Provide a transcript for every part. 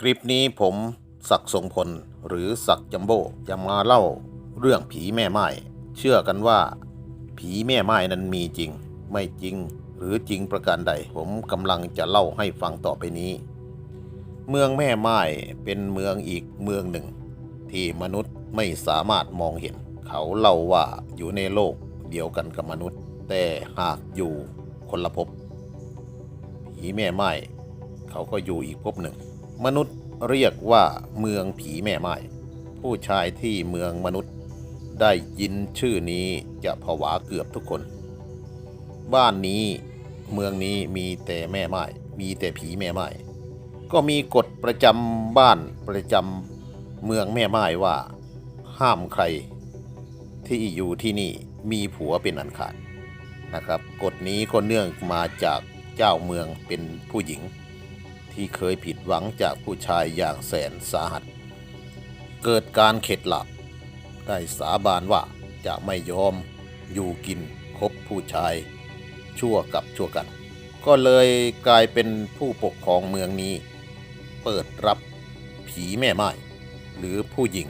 คลิปนี้ผมศักดิ์ทรงพลหรือศักดิ์จัมโบ้จะมาเล่าเรื่องผีแม่ไม้เชื่อกันว่า ผีแม่ไม้นั้นมีจริง ไม่จริงหรือจริงประการใด ผมกำลังจะเล่าให้ฟังต่อไปนี้ เมืองแม่ไม้เป็นเมืองอีกเมืองหนึ่ง ที่มนุษย์ไม่สามารถมองเห็น เขาเล่าว่าอยู่ในโลกเดียวกันกับมนุษย์ แต่หากอยู่คนละภพผีแม่ไม้เขาก็อยู่อีกภพหนึ่ง มนุษย์เรียกว่าเมืองผีแม่ไม้ผู้ชายที่เมืองมนุษย์ได้ยินชื่อนี้จะผวาเกือบทุกคน บ้านนี้เมืองนี้มีแต่แม่ไม้มีแต่ผีแม่ไม้ก็มีกฎประจำบ้านประจำเมืองแม่ไม้ว่า ห้ามใครที่อยู่ที่นี่มีผัวเป็นอันขาดนะครับ กฎนี้ก็เนื่องมาจากเจ้าเมืองเป็นผู้หญิง ที่เคยผิดหวังจากผู้ชายอย่างแสนสาหัส เกิดการเข็ดหลับ ได้สาบานว่าจะไม่ยอมอยู่กินคบผู้ชาย ชั่วกับชั่วกัน ก็เลยกลายเป็นผู้ปกครองเมืองนี้ เปิดรับผีแม่ไม้หรือผู้หญิง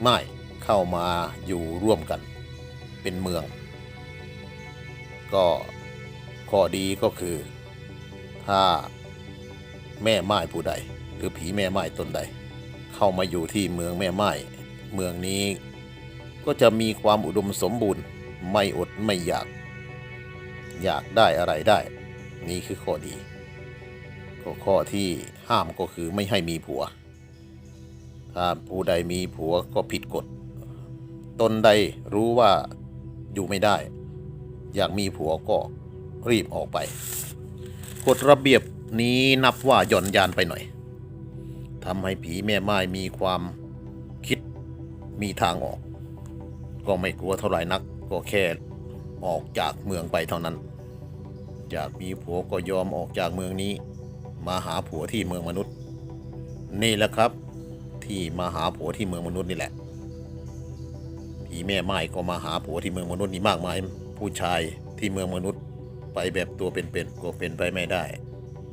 ไม้เข้ามาอยู่ร่วมกัน เป็นเมือง ก็ข้อดีก็คือ ถ้า แม่ไม้ผู้ใด หรือผีแม่ไม้ตนใด เข้ามาอยู่ที่เมืองแม่ไม้เมืองนี้ก็จะมีความอุดมสมบูรณ์ ไม่อดไม่อยาก อยากได้อะไรได้ นี่คือข้อดีก็ข้อที่ห้ามก็คือไม่ให้มีผัว ถ้าผู้ใดมีผัวก็ผิดกฎ ตนใดรู้ว่าอยู่ไม่ได้ อยากมีผัวก็รีบออกไป กฎระเบียบ นี้นับว่าหย่อนยานไปหน่อยทำให้ผีแม่ไม้มีความคิดมีทางออก ก็ไม่กลัวเท่าไหร่นัก ก็แค่ออกจากเมืองไปเท่านั้น อยากมีผัวก็ยอมออกจากเมืองนี้ มาหาผัวที่เมืองมนุษย์ นี่แหละครับ ที่มาหาผัวที่เมืองมนุษย์นี่แหละผีแม่ไม้ก็มาหาผัวที่เมืองมนุษย์นี่มากมาย ผู้ชายที่เมืองมนุษย์ไปแบบตัวเป็นๆก็เป็นไปไม่ได้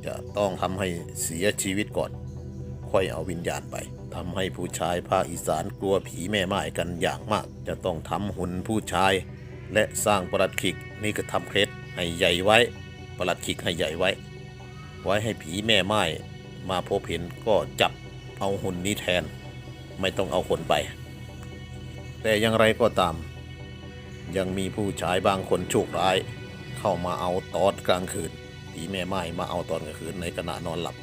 จะต้องทำให้เสียชีวิตก่อน ค่อยเอาวิญญาณไปทำให้ผู้ชายภาคอีสานกลัวผีแม่ไม้กันอย่างมาก จะต้องทำหุ่นผู้ชาย และสร้างประหลัดขิกนี่ก็ทำเคล็ดให้ใหญ่ไว้ ประหลัดขิกให้ใหญ่ไว้ ไว้ให้ผีแม่ไม้มาพบเห็นก็จับเอาหุ่นนี้แทน ไม่ต้องเอาคนไป แต่อย่างไรก็ตาม ยังมีผู้ชายบางคนโชคร้าย เข้ามาเอาตอนกลางคืน ผีแม่ไม้มาเอาตอนกลางคืนในขณะนอนหลับ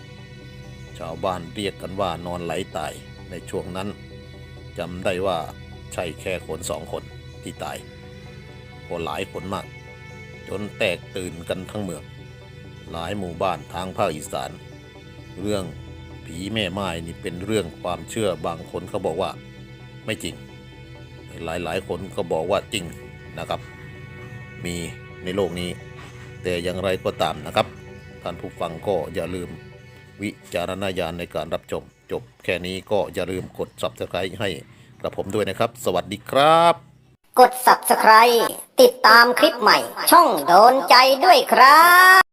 ชาวบ้านเรียกกันว่านอนไหลตายในช่วงนั้นจำได้ว่าใช่แค่คนสองคนที่ตายก็หลายคนมาก จนแตกตื่นกันทั้งเมือง หลายหมู่บ้านทางภาคอีสาน เรื่องผีแม่ไม้นี่เป็นเรื่องความเชื่อบางคนเขาบอกว่าไม่จริง หลายๆคนก็บอกว่าจริงนะครับ มีในโลกนี้ แต่อย่างไรก็ตามนะครับ ท่านผู้ฟังก็อย่าลืมวิจารณญาณในการรับชม จบแค่นี้ก็อย่าลืมกด subscribe ให้กับผมด้วยนะครับ สวัสดีครับ กด subscribe ติดตามคลิปใหม่ ช่องโดนใจด้วยครับ